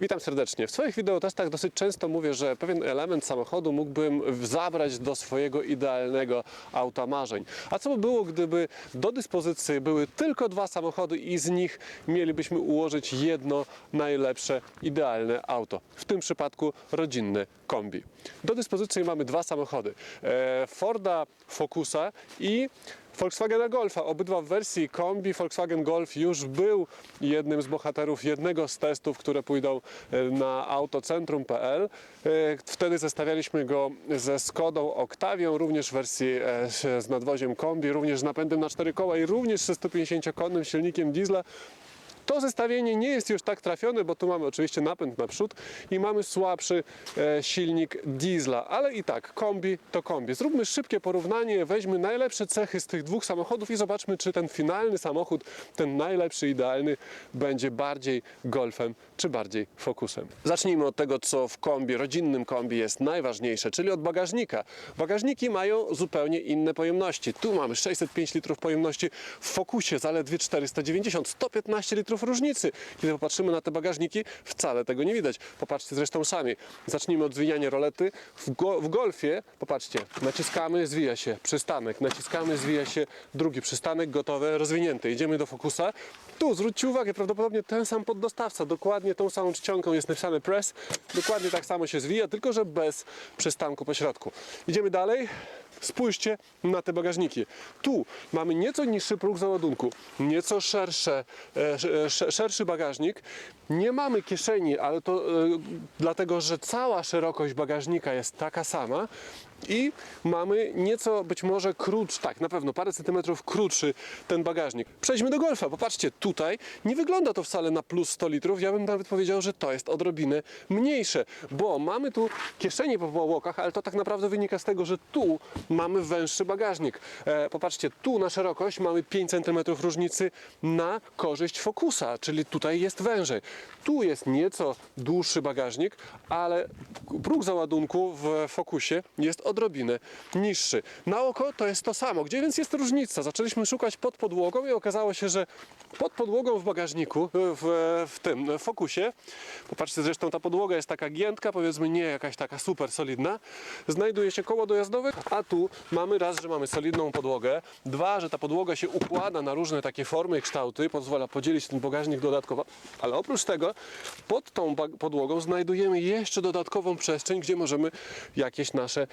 Witam serdecznie. W swoich wideotestach dosyć często mówię, że pewien element samochodu mógłbym zabrać do swojego idealnego auta marzeń. A co by było, gdyby do dyspozycji były tylko dwa samochody i z nich mielibyśmy ułożyć jedno najlepsze, idealne auto? W tym przypadku rodzinne kombi. Do dyspozycji mamy dwa samochody. E, Forda Focusa i Volkswagena Golfa. Obydwa w wersji kombi. Volkswagen Golf już był jednym z bohaterów jednego z testów, które pójdą e, na autocentrum.pl. E, Wtedy zestawialiśmy go ze Skodą Octavią, również w wersji e, z nadwoziem kombi, również z napędem na cztery koła i również ze 150-konnym silnikiem diesla. To zestawienie nie jest już tak trafione, bo tu mamy oczywiście napęd naprzód i mamy słabszy e, silnik diesla, ale i tak kombi to kombi. Zróbmy szybkie porównanie, weźmy najlepsze cechy z tych dwóch samochodów i zobaczmy, czy ten finalny samochód, ten najlepszy, idealny, będzie bardziej Golfem czy bardziej Focusem. Zacznijmy od tego, co w kombi, rodzinnym kombi jest najważniejsze, czyli od bagażnika. Bagażniki mają zupełnie inne pojemności. Tu mamy 605 litrów pojemności, w Focusie zaledwie 490, 115 litrów różnicy. Kiedy popatrzymy na te bagażniki, wcale tego nie widać. Popatrzcie zresztą sami. Zacznijmy od zwijania rolety. W, go, w Golfie, popatrzcie, naciskamy, zwija się przystanek, naciskamy, zwija się drugi przystanek, gotowe, rozwinięte. Idziemy do Focusa. Tu zwróćcie uwagę, prawdopodobnie ten sam poddostawca, dokładnie tą samą czcionką jest napisane press, dokładnie tak samo się zwija, tylko że bez przystanku po środku. Idziemy dalej. Spójrzcie na te bagażniki. Tu mamy nieco niższy próg załadunku, nieco szersze, e, sz- szerszy bagażnik. Nie mamy kieszeni, ale to e, dlatego, że cała szerokość bagażnika jest taka sama. I mamy nieco być może krótszy, tak, na pewno parę centymetrów krótszy ten bagażnik. Przejdźmy do golfa. Popatrzcie, tutaj nie wygląda to wcale na plus 100 litrów. Ja bym nawet powiedział, że to jest odrobinę mniejsze, bo mamy tu kieszenie po powłokach, ale to tak naprawdę wynika z tego, że tu mamy węższy bagażnik. E, popatrzcie, tu na szerokość mamy 5 cm różnicy na korzyść Focusa, czyli tutaj jest wężej. Tu jest nieco dłuższy bagażnik, ale próg załadunku w Focusie jest odrobinę niższy. Na oko to jest to samo. Gdzie więc jest różnica? Zaczęliśmy szukać pod podłogą i okazało się, że pod podłogą w bagażniku, w, w tym Focusie, popatrzcie zresztą ta podłoga jest taka giętka, powiedzmy nie jakaś taka super solidna, znajduje się koło dojazdowe, a tu mamy raz, że mamy solidną podłogę, dwa, że ta podłoga się układa na różne takie formy i kształty, pozwala podzielić ten bagażnik dodatkowo, ale oprócz tego pod tą podłogą znajdujemy jeszcze dodatkową przestrzeń, gdzie możemy jakieś nasze e,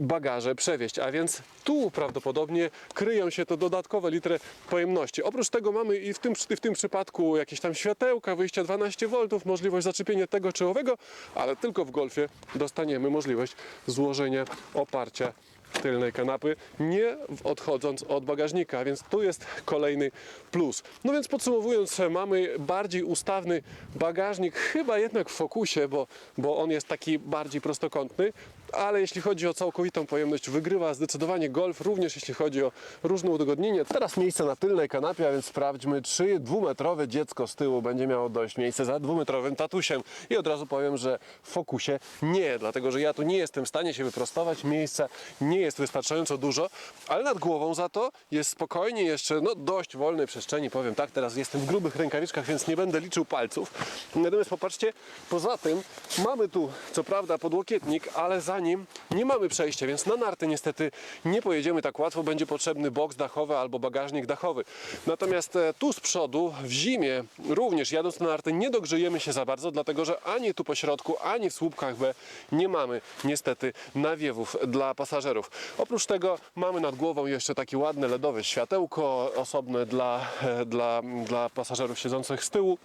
bagaże przewieźć, a więc tu prawdopodobnie kryją się to dodatkowe litry pojemności. Oprócz tego mamy i w tym, w tym przypadku jakieś tam światełka, wyjście 12 V, możliwość zaczepienia tego czy owego, ale tylko w Golfie dostaniemy możliwość złożenia oparcia tylnej kanapy, nie odchodząc od bagażnika, więc tu jest kolejny plus. No więc podsumowując, mamy bardziej ustawny bagażnik, chyba jednak w fokusie, bo, bo on jest taki bardziej prostokątny, ale jeśli chodzi o całkowitą pojemność, wygrywa zdecydowanie Golf, również jeśli chodzi o różne udogodnienia. Teraz miejsce na tylnej kanapie, a więc sprawdźmy, czy dwumetrowe dziecko z tyłu będzie miało dość miejsce za dwumetrowym tatusiem. I od razu powiem, że w fokusie nie, dlatego że ja tu nie jestem w stanie się wyprostować, miejsca nie jest wystarczająco dużo, ale nad głową za to jest spokojnie jeszcze no, dość wolnej przestrzeni, powiem tak, teraz jestem w grubych rękawiczkach, więc nie będę liczył palców. Natomiast popatrzcie, poza tym mamy tu co prawda podłokietnik, ale za nim nie mamy przejścia, więc na narty niestety nie pojedziemy tak łatwo, będzie potrzebny boks dachowy albo bagażnik dachowy. Natomiast e, tu z przodu w zimie również jadąc na narty nie dogrzejemy się za bardzo, dlatego że ani tu po środku, ani w słupkach B nie mamy niestety nawiewów dla pasażerów. Oprócz tego mamy nad głową jeszcze takie ładne LEDowe światełko osobne dla, e, dla, dla pasażerów siedzących z tyłu.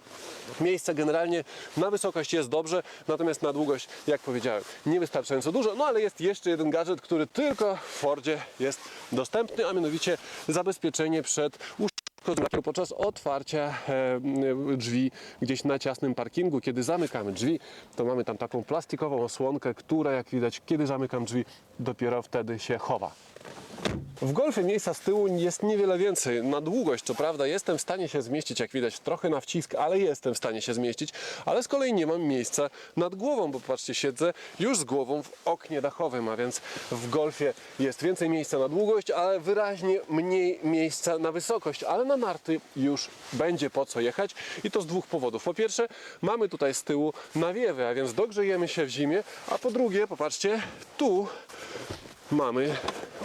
Miejsce generalnie na wysokość jest dobrze, natomiast na długość, jak powiedziałem, niewystarczająco dużo. No ale jest jeszcze jeden gadżet, który tylko w Fordzie jest dostępny, a mianowicie zabezpieczenie przed uszkodzeniem podczas otwarcia drzwi gdzieś na ciasnym parkingu. Kiedy zamykamy drzwi, to mamy tam taką plastikową osłonkę, która jak widać, kiedy zamykam drzwi, dopiero wtedy się chowa. W golfie miejsca z tyłu jest niewiele więcej. Na długość, co prawda, jestem w stanie się zmieścić, jak widać, trochę na wcisk, ale jestem w stanie się zmieścić, ale z kolei nie mam miejsca nad głową, bo patrzcie, siedzę już z głową w oknie dachowym, a więc w golfie jest więcej miejsca na długość, ale wyraźnie mniej miejsca na wysokość, ale na narty już będzie po co jechać i to z dwóch powodów. Po pierwsze, mamy tutaj z tyłu nawiewy, a więc dogrzejemy się w zimie, a po drugie, popatrzcie, tu mamy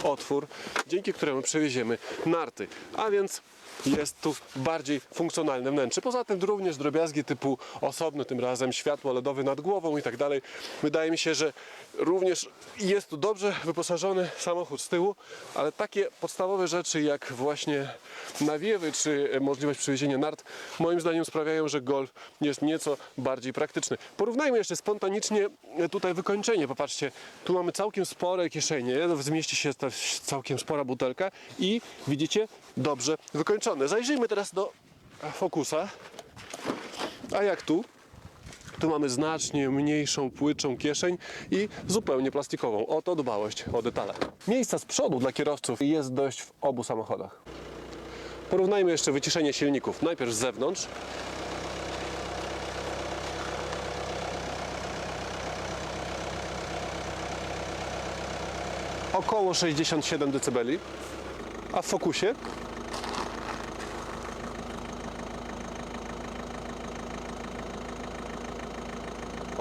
otwór, dzięki któremu przewieziemy narty. A więc jest tu bardziej funkcjonalne wnętrze. Poza tym również drobiazgi typu osobny, tym razem światło LEDowe nad głową i tak dalej. Wydaje mi się, że również jest tu dobrze wyposażony samochód z tyłu, ale takie podstawowe rzeczy jak właśnie nawiewy czy możliwość przewiezienia nart moim zdaniem sprawiają, że Golf jest nieco bardziej praktyczny. Porównajmy jeszcze spontanicznie tutaj wykończenie. Popatrzcie, tu mamy całkiem spore kieszenie, zmieści się też całkiem spora butelka i widzicie, dobrze wykończone. Zajrzyjmy teraz do Focusa. A jak tu? Tu mamy znacznie mniejszą, płytszą kieszeń i zupełnie plastikową. Oto dbałość o detale. Miejsca z przodu dla kierowców jest dość w obu samochodach. Porównajmy jeszcze wyciszenie silników. Najpierw z zewnątrz. Około 67 dB, a w Focusie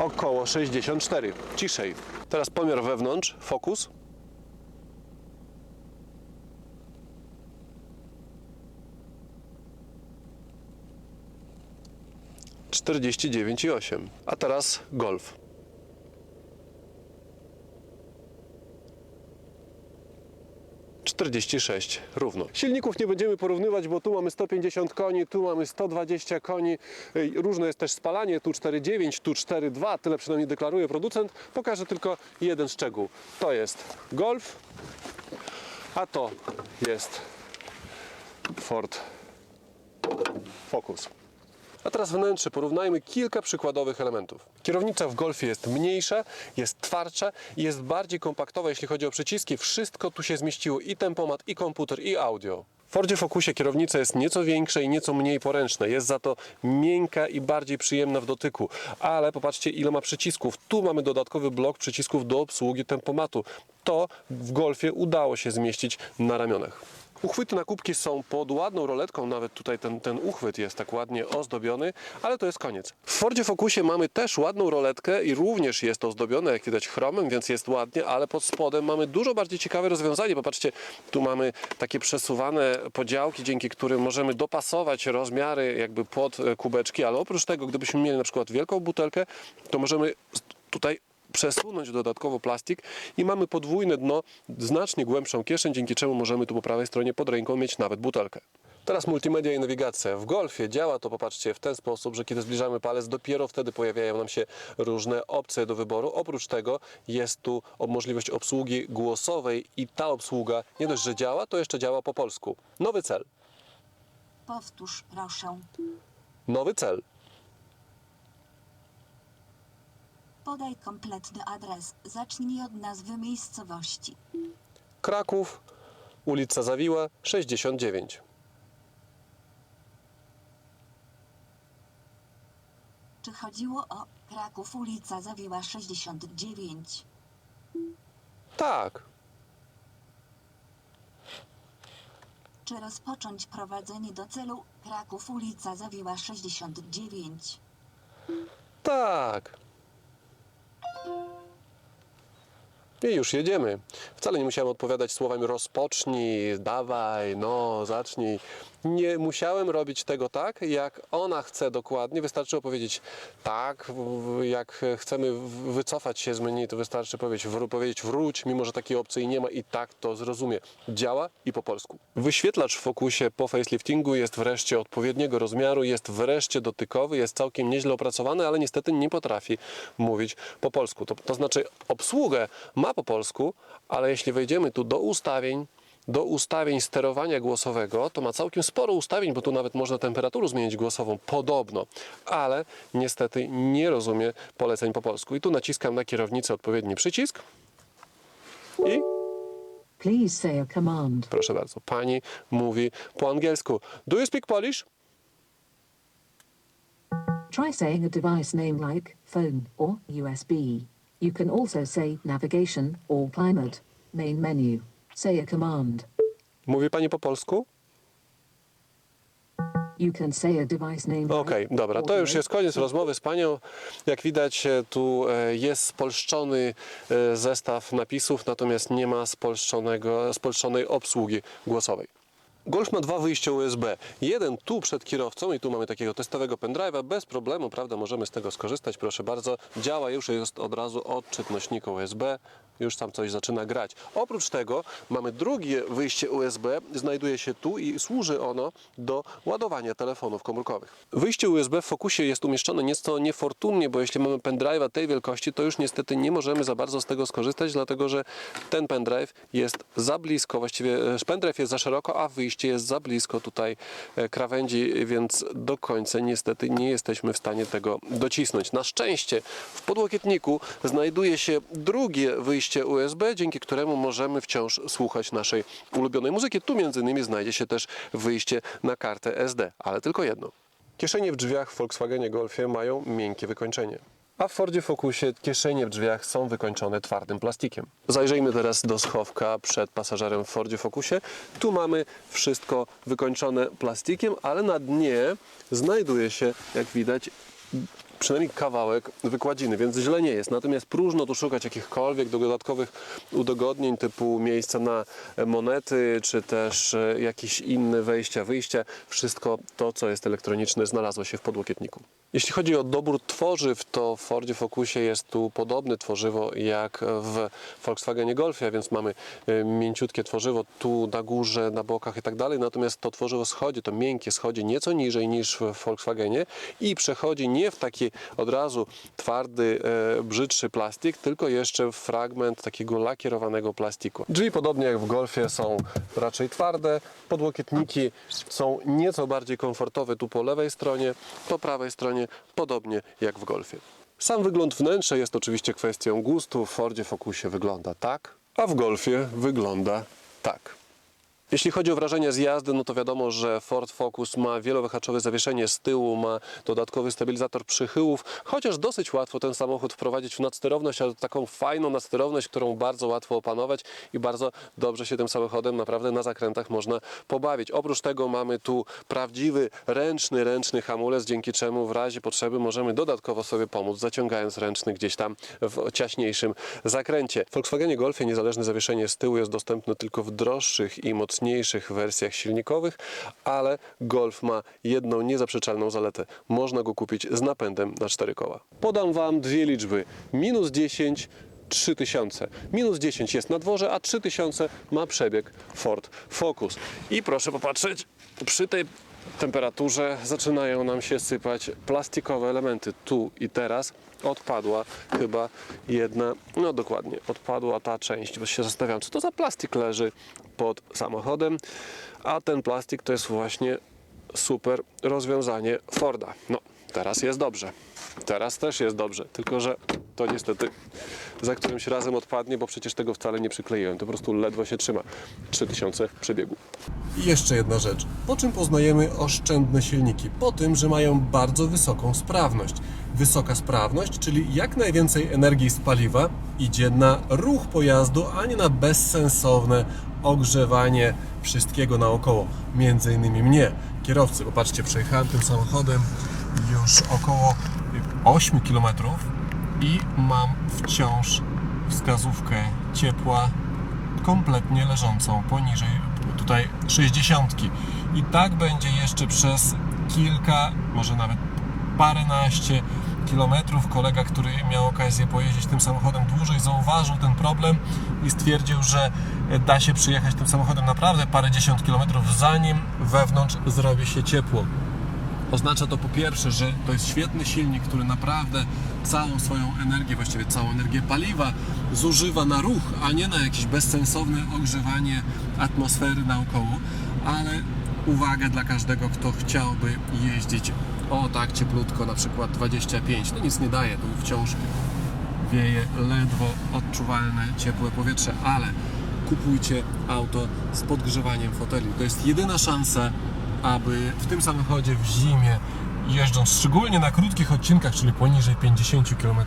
około 64. Ciszej. Teraz pomiar wewnątrz, fokus. Czterdzieści dziewięć i osiem. A teraz golf. Czterdzieści sześć równo. Silników nie będziemy porównywać, bo tu mamy 150 koni, tu mamy 120 koni. Różne jest też spalanie, tu 4,9, tu 4,2, tyle przynajmniej deklaruje producent. Pokażę tylko jeden szczegół. To jest Golf, a to jest Ford Focus. A teraz wnętrze. Porównajmy kilka przykładowych elementów. Kierownica w Golfie jest mniejsza, jest twardsza i jest bardziej kompaktowa, jeśli chodzi o przyciski. Wszystko tu się zmieściło i tempomat, i komputer, i audio. W Fordzie Focusie kierownica jest nieco większa i nieco mniej poręczna. Jest za to miękka i bardziej przyjemna w dotyku. Ale popatrzcie, ile ma przycisków. Tu mamy dodatkowy blok przycisków do obsługi tempomatu. To w Golfie udało się zmieścić na ramionach. Uchwyty na kubki są pod ładną roletką, nawet tutaj ten, ten uchwyt jest tak ładnie ozdobiony, ale to jest koniec. W Fordzie Focusie mamy też ładną roletkę i również jest ozdobione, jak widać, chromem, więc jest ładnie, ale pod spodem mamy dużo bardziej ciekawe rozwiązanie. Popatrzcie, tu mamy takie przesuwane podziałki, dzięki którym możemy dopasować rozmiary jakby pod e, kubeczki, ale oprócz tego, gdybyśmy mieli na przykład wielką butelkę, to możemy tutaj przesunąć dodatkowo plastik i mamy podwójne dno, znacznie głębszą kieszeń, dzięki czemu możemy tu po prawej stronie pod ręką mieć nawet butelkę. Teraz multimedia i nawigacja. W Golfie działa to, popatrzcie, w ten sposób, że kiedy zbliżamy palec, dopiero wtedy pojawiają nam się różne opcje do wyboru. Oprócz tego jest tu możliwość obsługi głosowej i ta obsługa nie dość, że działa, to jeszcze działa po polsku. Nowy cel. Powtórz, proszę. Nowy cel. Podaj kompletny adres. Zacznij od nazwy miejscowości. Kraków, ulica Zawiła, 69. Czy chodziło o Kraków, ulica Zawiła 69? Tak. Czy rozpocząć prowadzenie do celu Kraków, ulica Zawiła 69? Tak. I już jedziemy. Wcale nie musiałem odpowiadać słowami rozpocznij, dawaj, no, zacznij. Nie musiałem robić tego tak, jak ona chce dokładnie. Wystarczyło powiedzieć tak. Jak chcemy wycofać się z menu, to wystarczy powiedzieć, powiedzieć wróć, mimo że takiej opcji nie ma i tak to zrozumie. Działa i po polsku. Wyświetlacz w fokusie po faceliftingu jest wreszcie odpowiedniego rozmiaru, jest wreszcie dotykowy, jest całkiem nieźle opracowany, ale niestety nie potrafi mówić po polsku. To, to znaczy obsługę ma po polsku, ale jeśli wejdziemy tu do ustawień, do ustawień sterowania głosowego, to ma całkiem sporo ustawień, bo tu nawet można temperaturę zmienić głosową, podobno, ale niestety nie rozumie poleceń po polsku. I tu naciskam na kierownicę odpowiedni przycisk i Please say a command. Proszę bardzo, pani mówi po angielsku. Do you speak Polish? Try saying a device name like phone or USB. You can also say navigation or climate. Main menu. Say a command. Mówi pani po polsku? You can say a device name like Okej, dobra, to już jest koniec rozmowy z panią. Jak widać, e, tu e, jest spolszczony e, zestaw napisów, natomiast nie ma spolszczonego, spolszczonej obsługi głosowej. Golf ma dwa wyjścia USB. Jeden tu przed kierowcą i tu mamy takiego testowego pendrive'a. Bez problemu, prawda, możemy z tego skorzystać, proszę bardzo. Działa już, jest od razu odczyt nośnika USB. Już tam coś zaczyna grać. Oprócz tego mamy drugie wyjście USB, znajduje się tu i służy ono do ładowania telefonów komórkowych. Wyjście USB w Focusie jest umieszczone nieco niefortunnie, bo jeśli mamy pendrive'a tej wielkości, to już niestety nie możemy za bardzo z tego skorzystać, dlatego że ten pendrive jest za blisko, właściwie e, pendrive jest za szeroko, a wyjście jest za blisko tutaj e, krawędzi, więc do końca niestety nie jesteśmy w stanie tego docisnąć. Na szczęście w podłokietniku znajduje się drugie wyjście USB, dzięki któremu możemy wciąż słuchać naszej ulubionej muzyki. Tu między innymi znajdzie się też wyjście na kartę SD, ale tylko jedno. Kieszenie w drzwiach w Volkswagenie Golfie mają miękkie wykończenie. A w Fordzie Focusie kieszenie w drzwiach są wykończone twardym plastikiem. Zajrzyjmy teraz do schowka przed pasażerem w Fordzie Focusie. Tu mamy wszystko wykończone plastikiem, ale na dnie znajduje się, jak widać, przynajmniej kawałek wykładziny, więc źle nie jest. Natomiast próżno tu szukać jakichkolwiek dodatkowych udogodnień typu miejsca na monety, czy też e, jakieś inne wejścia, wyjścia. Wszystko to, co jest elektroniczne, znalazło się w podłokietniku. Jeśli chodzi o dobór tworzyw, to w Fordzie Focusie jest tu podobne tworzywo jak w Volkswagenie Golfie, a więc mamy e, mięciutkie tworzywo tu na górze, na bokach i tak dalej. Natomiast to tworzywo schodzi, to miękkie schodzi nieco niżej niż w Volkswagenie i przechodzi nie w taki od razu twardy, e, brzydszy plastik, tylko jeszcze w fragment takiego lakierowanego plastiku. Drzwi podobnie jak w Golfie są raczej twarde, podłokietniki są nieco bardziej komfortowe tu po lewej stronie, po prawej stronie podobnie jak w Golfie. Sam wygląd wnętrza jest oczywiście kwestią gustu. W Fordzie Focusie wygląda tak, a w Golfie wygląda tak. Jeśli chodzi o wrażenia z jazdy, no to wiadomo, że Ford Focus ma wielowyhaczowe zawieszenie z tyłu, ma dodatkowy stabilizator przychyłów, chociaż dosyć łatwo ten samochód wprowadzić w nadsterowność, ale taką fajną nadsterowność, którą bardzo łatwo opanować i bardzo dobrze się tym samochodem naprawdę na zakrętach można pobawić. Oprócz tego mamy tu prawdziwy ręczny, ręczny hamulec, dzięki czemu w razie potrzeby możemy dodatkowo sobie pomóc, zaciągając ręczny gdzieś tam w ciaśniejszym zakręcie. W Volkswagenie Golfie niezależne zawieszenie z tyłu jest dostępne tylko w droższych i mocniejszych wersjach silnikowych, ale Golf ma jedną niezaprzeczalną zaletę. Można go kupić z napędem na cztery koła. Podam Wam dwie liczby. Minus 10 3000. Minus 10 jest na dworze, a 3000 ma przebieg Ford Focus. I proszę popatrzeć, przy tej temperaturze zaczynają nam się sypać plastikowe elementy. Tu i teraz odpadła chyba jedna, no dokładnie, odpadła ta część, bo się zastanawiam, co to za plastik leży pod samochodem, a ten plastik to jest właśnie super rozwiązanie Forda. No, teraz jest dobrze. Teraz też jest dobrze, tylko że to niestety za którymś razem odpadnie, bo przecież tego wcale nie przykleiłem. To po prostu ledwo się trzyma. 3000 przebiegu. I jeszcze jedna rzecz. Po czym poznajemy oszczędne silniki? Po tym, że mają bardzo wysoką sprawność. Wysoka sprawność, czyli jak najwięcej energii z paliwa idzie na ruch pojazdu, a nie na bezsensowne ogrzewanie wszystkiego naokoło. Między innymi mnie, kierowcy. Popatrzcie, przejechałem tym samochodem już około 8 km i mam wciąż wskazówkę ciepła kompletnie leżącą poniżej tutaj 60. I tak będzie jeszcze przez kilka, może nawet paręnaście kilometrów. Kolega, który miał okazję pojeździć tym samochodem dłużej, zauważył ten problem i stwierdził, że da się przyjechać tym samochodem naprawdę parędziesiąt kilometrów, zanim wewnątrz zrobi się ciepło. Oznacza to po pierwsze, że to jest świetny silnik, który naprawdę całą swoją energię, właściwie całą energię paliwa zużywa na ruch, a nie na jakieś bezsensowne ogrzewanie atmosfery naokoło, ale uwaga dla każdego, kto chciałby jeździć. O tak cieplutko, na przykład 25, no nic nie daje, tu wciąż wieje ledwo odczuwalne ciepłe powietrze, ale kupujcie auto z podgrzewaniem foteli. To jest jedyna szansa, aby w tym samochodzie w zimie jeżdżąc szczególnie na krótkich odcinkach, czyli poniżej 50 km,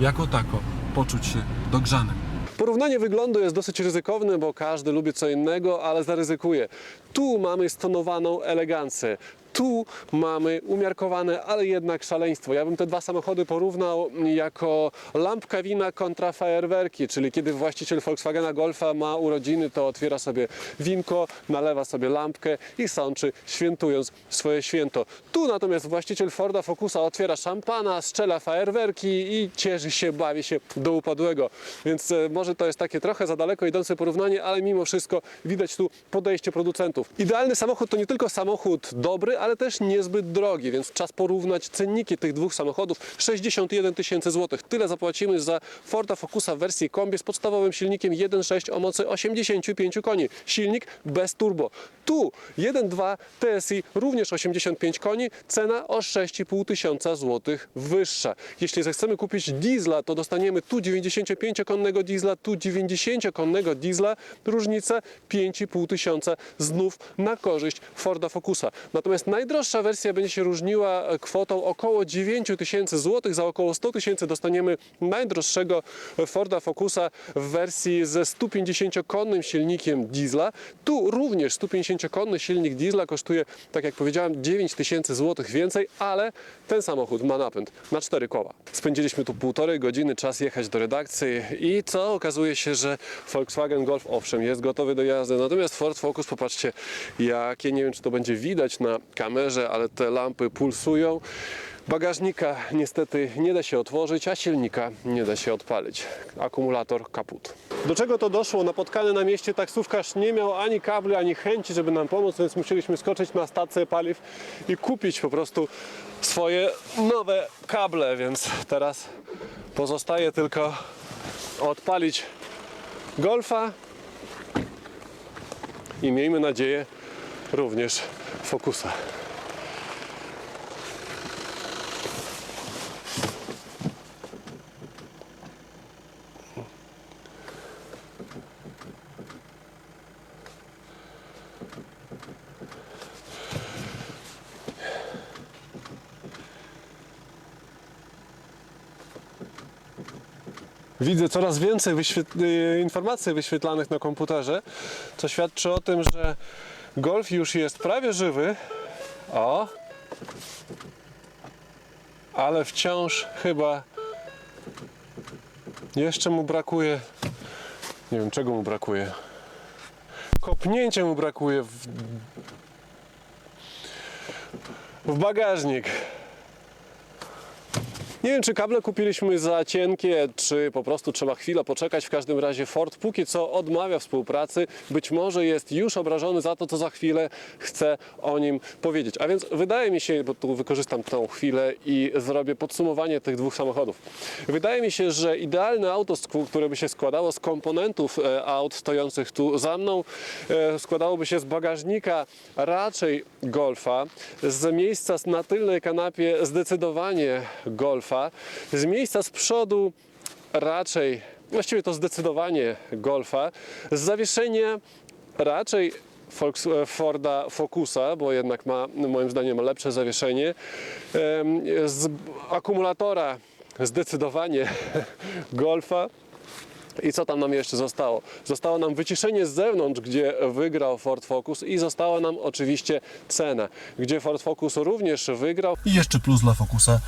jako tako poczuć się dogrzanym. Porównanie wyglądu jest dosyć ryzykowne, bo każdy lubi co innego, ale zaryzykuje. Tu mamy stonowaną elegancję. Tu mamy umiarkowane, ale jednak szaleństwo. Ja bym te dwa samochody porównał jako lampka wina kontra fajerwerki, czyli kiedy właściciel Volkswagena Golfa ma urodziny, to otwiera sobie winko, nalewa sobie lampkę i sączy, świętując swoje święto. Tu natomiast właściciel Forda Focusa otwiera szampana, strzela fajerwerki i cieszy się, bawi się do upadłego. Więc e, może to jest takie trochę za daleko idące porównanie, ale mimo wszystko widać tu podejście producentów. Idealny samochód to nie tylko samochód dobry, ale też niezbyt drogi, więc czas porównać cenniki tych dwóch samochodów. 61 tysięcy złotych. Tyle zapłacimy za Forda Focusa w wersji kombi z podstawowym silnikiem 1.6 o mocy 85 koni. Silnik bez turbo. Tu 1.2 TSI również 85 koni, cena o 6,5 tysiąca złotych wyższa. Jeśli zechcemy kupić diesla, to dostaniemy tu 95-konnego diesla, tu 90-konnego diesla, różnica 5,5 tysiąca znów na korzyść Forda Focusa. Natomiast najdroższa wersja będzie się różniła kwotą około 9 tysięcy złotych. Za około 100 tysięcy dostaniemy najdroższego Forda Focusa w wersji ze 150-konnym silnikiem diesla. Tu również 150-konny silnik diesla kosztuje, tak jak powiedziałem, 9 tysięcy złotych więcej, ale ten samochód ma napęd na 4 koła. Spędziliśmy tu półtorej godziny, czas jechać do redakcji i co? Okazuje się, że Volkswagen Golf owszem jest gotowy do jazdy, natomiast Ford Focus, popatrzcie jakie, nie wiem czy to będzie widać na kamerze, ale te lampy pulsują. Bagażnika niestety nie da się otworzyć, a silnika nie da się odpalić. Akumulator kaput. Do czego to doszło? Napotkany na mieście taksówkarz nie miał ani kabli, ani chęci, żeby nam pomóc, więc musieliśmy skoczyć na stację paliw i kupić po prostu swoje nowe kable, więc teraz pozostaje tylko odpalić Golfa i miejmy nadzieję również Focusa. Widzę coraz więcej wyświet- y, informacji wyświetlanych na komputerze, co świadczy o tym, że golf już jest prawie żywy. O! Ale wciąż chyba jeszcze mu brakuje. Nie wiem czego mu brakuje. Kopnięcia mu brakuje w, w bagażnik. Nie wiem, czy kable kupiliśmy za cienkie, czy po prostu trzeba chwilę poczekać. W każdym razie Ford póki co odmawia współpracy. Być może jest już obrażony za to, co za chwilę chcę o nim powiedzieć. A więc wydaje mi się, bo tu wykorzystam tą chwilę i zrobię podsumowanie tych dwóch samochodów. Wydaje mi się, że idealne auto, które by się składało z komponentów e, aut stojących tu za mną, e, składałoby się z bagażnika raczej Golfa, z miejsca na tylnej kanapie zdecydowanie Golfa, z miejsca z przodu raczej, właściwie to zdecydowanie Golfa, z zawieszenia raczej e, Forda Focusa, bo jednak ma moim zdaniem lepsze zawieszenie, z akumulatora zdecydowanie Golfa. I co tam nam jeszcze zostało? Zostało nam wyciszenie z zewnątrz, gdzie wygrał Ford Focus i została nam oczywiście cena, gdzie Ford Focus również wygrał. I jeszcze plus dla Focusa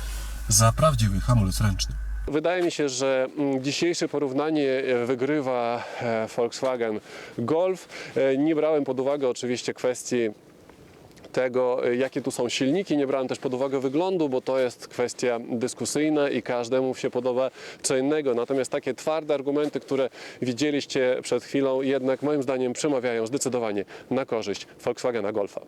za prawdziwy hamulec ręczny. Wydaje mi się, że mm, dzisiejsze porównanie e, wygrywa e, Volkswagen Golf. E, Nie brałem pod uwagę oczywiście kwestii tego, jakie tu są silniki. Nie brałem też pod uwagę wyglądu, bo to jest kwestia dyskusyjna i każdemu się podoba co innego. Natomiast takie twarde argumenty, które widzieliście przed chwilą, jednak moim zdaniem przemawiają zdecydowanie na korzyść Volkswagena Golfa.